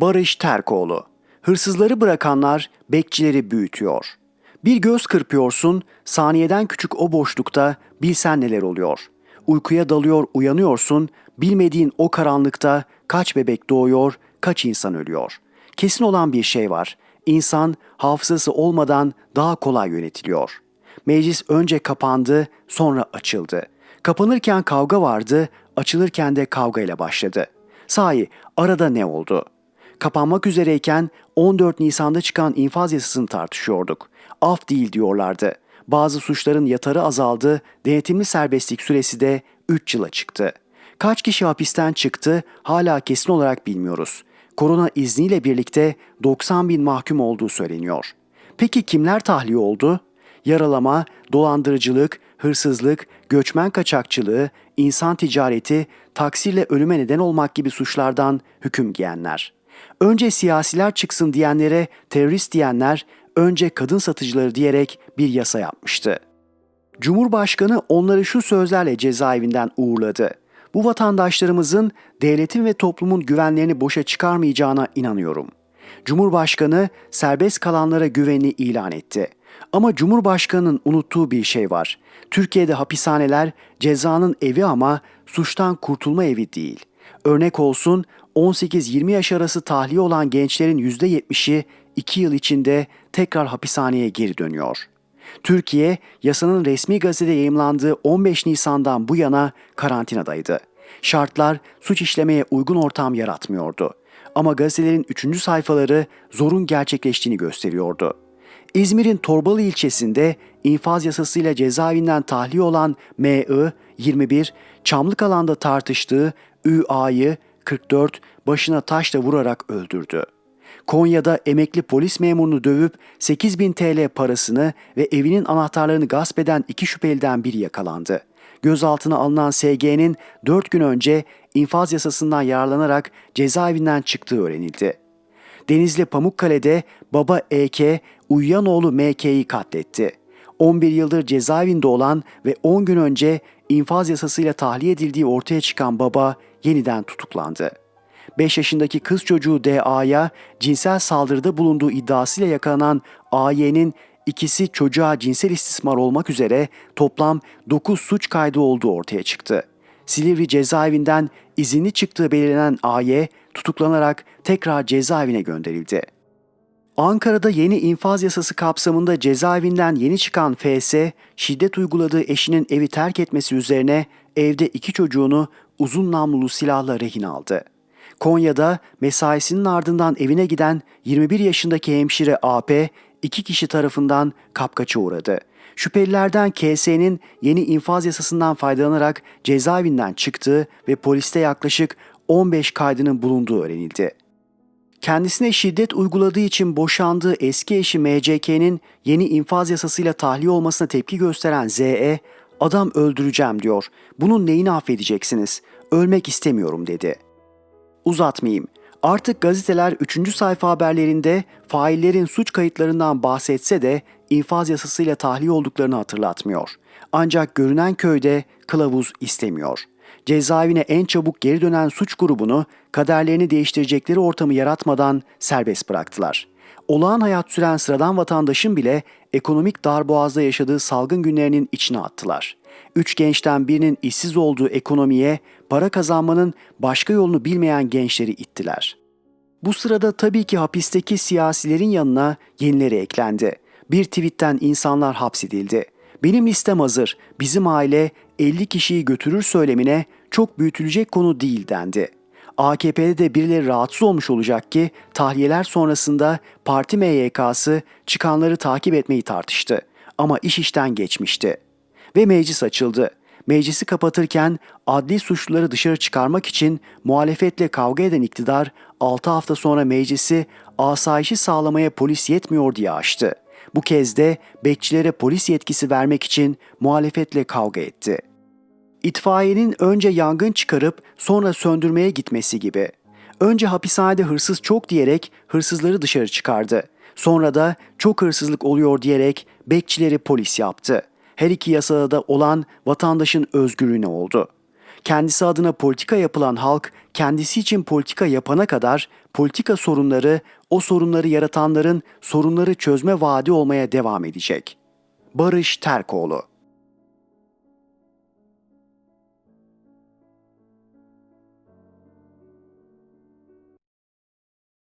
Barış Terkoğlu. Hırsızları bırakanlar bekçileri büyütüyor. Bir göz kırpıyorsun, saniyeden küçük o boşlukta bilsen neler oluyor. Uykuya dalıyor uyanıyorsun, bilmediğin o karanlıkta kaç bebek doğuyor, kaç insan ölüyor. Kesin olan bir şey var. İnsan hafızası olmadan daha kolay yönetiliyor. Meclis önce kapandı, sonra açıldı. Kapanırken kavga vardı, açılırken de kavgayla başladı. Sahi arada ne oldu? Kapanmak üzereyken 14 Nisan'da çıkan infaz yasasını tartışıyorduk. Af değil diyorlardı. Bazı suçların yatarı azaldı, denetimli serbestlik süresi de 3 yıla çıktı. Kaç kişi hapisten çıktı hala kesin olarak bilmiyoruz. Korona izniyle birlikte 90 bin mahkum olduğu söyleniyor. Peki kimler tahliye oldu? Yaralama, dolandırıcılık, hırsızlık, göçmen kaçakçılığı, insan ticareti, taksirle ölüme neden olmak gibi suçlardan hüküm giyenler. Önce siyasiler çıksın diyenlere terörist diyenler, önce kadın satıcıları diyerek bir yasa yapmıştı. Cumhurbaşkanı onları şu sözlerle cezaevinden uğurladı. Bu vatandaşlarımızın devletin ve toplumun güvenlerini boşa çıkarmayacağına inanıyorum. Cumhurbaşkanı serbest kalanlara güvenini ilan etti. Ama Cumhurbaşkanı'nın unuttuğu bir şey var. Türkiye'de hapishaneler cezanın evi ama suçtan kurtulma evi değil. Örnek olsun 18-20 yaş arası tahliye olan gençlerin %70'i 2 yıl içinde tekrar hapishaneye geri dönüyor. Türkiye yasanın resmi gazetede yayımlandığı 15 Nisan'dan bu yana karantinadaydı. Şartlar suç işlemeye uygun ortam yaratmıyordu. Ama gazetelerin 3. sayfaları zorun gerçekleştiğini gösteriyordu. İzmir'in Torbalı ilçesinde infaz yasasıyla cezaevinden tahliye olan M.I. 21, Çamlık alanda tartıştığı Ü.A.'yı 44 başına taşla vurarak öldürdü. Konya'da emekli polis memurunu dövüp 8000 TL parasını ve evinin anahtarlarını gasp eden iki şüpheliden biri yakalandı. Gözaltına alınan SG'nin 4 gün önce infaz yasasından yararlanarak cezaevinden çıktığı öğrenildi. Denizli Pamukkale'de baba EK, uyuyan oğlu MK'yi katletti. 11 yıldır cezaevinde olan ve 10 gün önce infaz yasasıyla tahliye edildiği ortaya çıkan baba yeniden tutuklandı. 5 yaşındaki kız çocuğu DA'ya cinsel saldırıda bulunduğu iddiasıyla yakalanan AY'nin ikisi çocuğa cinsel istismar olmak üzere toplam 9 suç kaydı olduğu ortaya çıktı. Silivri cezaevinden izinli çıktığı belirlenen AY tutuklanarak tekrar cezaevine gönderildi. Ankara'da yeni infaz yasası kapsamında cezaevinden yeni çıkan FS, şiddet uyguladığı eşinin evi terk etmesi üzerine evde iki çocuğunu uzun namlulu silahla rehin aldı. Konya'da mesaisinin ardından evine giden 21 yaşındaki hemşire AP, iki kişi tarafından kapkaça uğradı. Şüphelilerden KS'nin yeni infaz yasasından faydalanarak cezaevinden çıktığı ve poliste yaklaşık 15 kaydının bulunduğu öğrenildi. Kendisine şiddet uyguladığı için boşandığı eski eşi MCK'nin yeni infaz yasasıyla tahliye olmasına tepki gösteren ZE, adam öldüreceğim diyor. Bunun neyini affedeceksiniz? Ölmek istemiyorum dedi. Uzatmayayım. Artık gazeteler 3. sayfa haberlerinde faillerin suç kayıtlarından bahsetse de infaz yasasıyla tahliye olduklarını hatırlatmıyor. Ancak görünen köyde kılavuz istemiyor. Cezaevine en çabuk geri dönen suç grubunu kaderlerini değiştirecekleri ortamı yaratmadan serbest bıraktılar. Olağan hayat süren sıradan vatandaşın bile ekonomik darboğazda yaşadığı salgın günlerinin içine attılar. Üç gençten birinin işsiz olduğu ekonomiye para kazanmanın başka yolunu bilmeyen gençleri ittiler. Bu sırada tabii ki hapisteki siyasilerin yanına yenileri eklendi. Bir tweetten insanlar hapsedildi. Benim listem hazır. Bizim aile 50 kişiyi götürür söylemine çok büyütülecek konu değil dendi. AKP'de de birileri rahatsız olmuş olacak ki tahliyeler sonrasında parti MYK'sı çıkanları takip etmeyi tartıştı. Ama iş işten geçmişti. Ve meclis açıldı. Meclisi kapatırken adli suçluları dışarı çıkarmak için muhalefetle kavga eden iktidar 6 hafta sonra meclisi asayişi sağlamaya polis yetmiyor diye açtı. Bu kez de bekçilere polis yetkisi vermek için muhalefetle kavga etti. İtfaiyenin önce yangın çıkarıp sonra söndürmeye gitmesi gibi. Önce hapishanede hırsız çok diyerek hırsızları dışarı çıkardı. Sonra da çok hırsızlık oluyor diyerek bekçileri polis yaptı. Her iki yasada da olan vatandaşın özgürlüğüne oldu. Kendisi adına politika yapılan halk kendisi için politika yapana kadar politika sorunları o sorunları yaratanların sorunları çözme vaadi olmaya devam edecek. Barış Terkoğlu